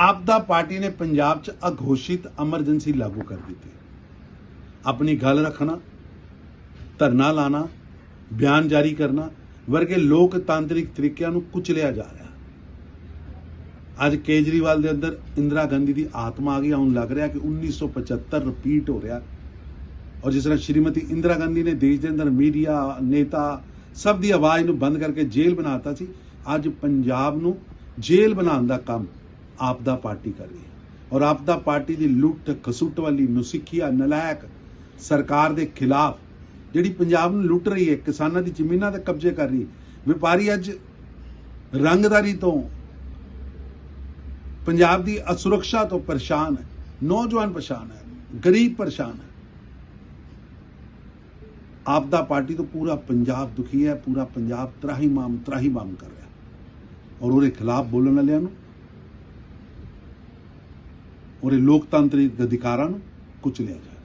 ਆਪਦਾ ਪਾਰਟੀ ਨੇ ਪੰਜਾਬ 'ਚ ਅਘੋਸ਼ਿਤ ਐਮਰਜੈਂਸੀ ਲਾਗੂ ਕਰ ਦਿੱਤੀ। ਆਪਣੀ ਗੱਲ ਰੱਖਣਾ, ਧਰਨਾ ਲਾਣਾ, ਬਿਆਨ ਜਾਰੀ ਕਰਨਾ, ਵਰਗੇ ਲੋਕਤਾਂਤਰਿਕ ਤਰੀਕਿਆਂ ਨੂੰ ਕੁਚਲਿਆ ਜਾ ਰਿਹਾ। ਅੱਜ ਕੇਜਰੀਵਾਲ ਦੇ ਅੰਦਰ ਇੰਦਰਾ ਗਾਂਧੀ ਦੀ ਆਤਮਾ ਆ ਗਈ ਹੁਣ ਲੱਗ ਰਿਹਾ ਕਿ 1975 ਰਿਪੀਟ ਹੋ ਰਿਹਾ। ਔਰ ਜਿਸ ਤਰ੍ਹਾਂ ਸ਼੍ਰੀਮਤੀ ਇੰਦਰਾ ਗਾਂਧੀ ਨੇ ਦੇਸ਼ ਦੇ ਅੰਦਰ ਮੀਡੀਆ, ਨੇਤਾ, ਸਭ ਦੀ ਆਵਾਜ਼ ਨੂੰ ਬੰਦ ਕਰਕੇ ਜੇਲ੍ਹ ਬਣਾਤਾ ਸੀ, ਅੱਜ ਪੰਜਾਬ ਨੂੰ ਜੇਲ੍ਹ ਬਣਾਉਣ ਦਾ ਕੰਮ ਆਪਦਾ ਪਾਰਟੀ ਕਰ ਰਹੀ ਹੈ। ਔਰ ਆਪਦਾ ਪਾਰਟੀ ਦੀ ਲੁੱਟ ਖਸੁੱਟ ਵਾਲੀ ਨੁਸਿੱਖਿਆ, ਨਲਾਇਕ ਸਰਕਾਰ ਦੇ ਖਿਲਾਫ ਜਿਹੜੀ ਪੰਜਾਬ ਨੂੰ ਲੁੱਟ ਰਹੀ ਹੈ, ਕਿਸਾਨਾਂ ਦੀ ਜ਼ਮੀਨਾਂ ਤੇ ਕਬਜ਼ੇ ਕਰ ਰਹੀ ਵਪਾਰੀ ਅੱਜ ਰੰਗਦਾਰੀ ਤੋਂ, ਪੰਜਾਬ ਦੀ ਅਸੁਰੱਖਿਆ ਤੋਂ ਪਰੇਸ਼ਾਨ ਹੈ। ਨੌਜਵਾਨ ਪਰੇਸ਼ਾਨ ਹੈ, ਗਰੀਬ ਪਰੇਸ਼ਾਨ ਹੈ। ਆਪਦਾ ਪਾਰਟੀ ਤੋਂ ਪੂਰਾ ਪੰਜਾਬ ਦੁਖੀ ਹੈ, ਪੂਰਾ ਪੰਜਾਬ ਤਰਾਹੀਮਾਮ ਤਰਾਹੀਮਾਮ ਕਰ ਰਿਹਾ ਔਰ ਉਹਦੇ ਖਿਲਾਫ ਬੋਲਣ ਵਾਲਿਆਂ ਨੂੰ ਔਰ ਇਹ ਲੋਕਤੰਤਰੀ ਅਧਿਕਾਰਾਂ ਨੂੰ ਕੁਚਲਿਆ ਜਾ ਰਿਹਾ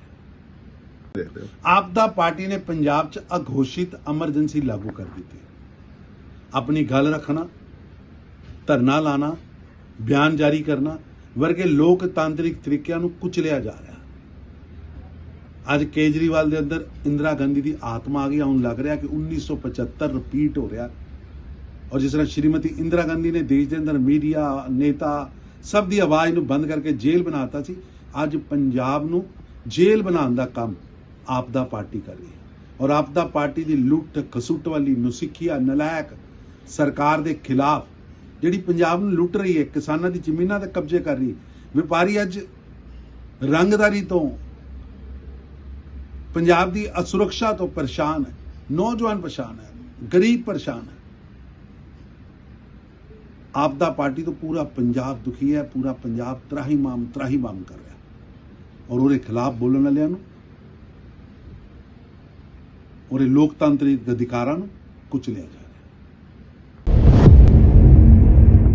ਦੇਖਦੇ ਹੋ ਪਾਰਟੀ ਨੇ ਪੰਜਾਬ 'ਚ ਅਘੋਸ਼ਿਤ ਐਮਰਜੈਂਸੀ ਲਾਗੂ ਕਰ ਦਿੱਤੀ। ਆਪਣੀ ਗੱਲ ਰੱਖਣਾ, ਧਰਨਾ ਲਾਣਾ, ਬਿਆਨ ਜਾਰੀ ਕਰਨਾ ਵਰਗੇ ਲੋਕਤਾਂਤਰਿਕ ਤਰੀਕਿਆਂ ਨੂੰ ਕੁਚਲਿਆ ਜਾ ਰਿਹਾ। ਅੱਜ ਕੇਜਰੀਵਾਲ ਦੇ ਅੰਦਰ ਇੰਦਰਾ ਗਾਂਧੀ ਦੀ ਆਤਮਾ ਆ ਗਈ ਹੁਣ ਲੱਗ ਰਿਹਾ ਕਿ 1975 ਰਿਪੀਟ ਹੋ ਰਿਹਾ। ਔਰ ਜਿਸ ਤਰ੍ਹਾਂ ਸ਼੍ਰੀਮਤੀ ਇੰਦਰਾ ਗਾਂਧੀ ਨੇ ਦੇਸ਼ ਦੇ ਅੰਦਰ ਮੀਡੀਆ, ਨੇਤਾ ਸਭ ਦੀ ਆਵਾਜ਼ ਨੂੰ ਬੰਦ ਕਰਕੇ ਜੇਲ੍ਹ ਬਣਾਤਾ ਸੀ। ਅੱਜ ਪੰਜਾਬ ਨੂੰ ਜੇਲ੍ਹ ਬਣਾਉਣ ਦਾ ਕੰਮ ਆਪਦਾ ਪਾਰਟੀ ਕਰ ਰਹੀ ਹੈ। ਔਰ ਆਪਦਾ ਪਾਰਟੀ ਦੀ ਲੁੱਟ ਖਸੁੱਟ ਵਾਲੀ ਨੁਸਿੱਖਿਆ ਨਲਾਇਕ ਸਰਕਾਰ ਦੇ ਖਿਲਾਫ ਜਿਹੜੀ ਪੰਜਾਬ ਨੂੰ ਲੁੱਟ ਰਹੀ ਹੈ, ਕਿਸਾਨਾਂ ਦੀ ਜ਼ਮੀਨਾਂ ਤੇ ਕਬਜ਼ੇ ਕਰ ਰਹੀ ਹੈ। ਵਪਾਰੀ ਅੱਜ ਰੰਗਦਾਰੀ ਤੋਂ ਪੰਜਾਬ ਦੀ ਅਸੁਰੱਖਿਆ ਤੋਂ ਪਰੇਸ਼ਾਨ ਹੈ, ਨੌਜਵਾਨ ਪਰੇਸ਼ਾਨ ਹੈ, ਗਰੀਬ ਪਰੇਸ਼ਾਨ ਹੈ। ਆਪਦਾ ਪਾਰਟੀ ਤੋਂ ਪੂਰਾ ਪੰਜਾਬ ਦੁਖੀ ਹੈ, ਪੂਰਾ ਪੰਜਾਬ ਤਰਾਹੀ ਮਾਮ ਤਰਾਹੀ ਮਾਮ ਕਰ ਰਿਹਾ। ਔਰ ਉਹਦੇ ਖਿਲਾਫ ਬੋਲਣ ਵਾਲਿਆਂ ਨੂੰ ਉਹਦੇ ਲੋਕਤੰਤਰੀ ਅਧਿਕਾਰਾਂ ਨੂੰ ਕੁਚਲਿਆ ਜਾ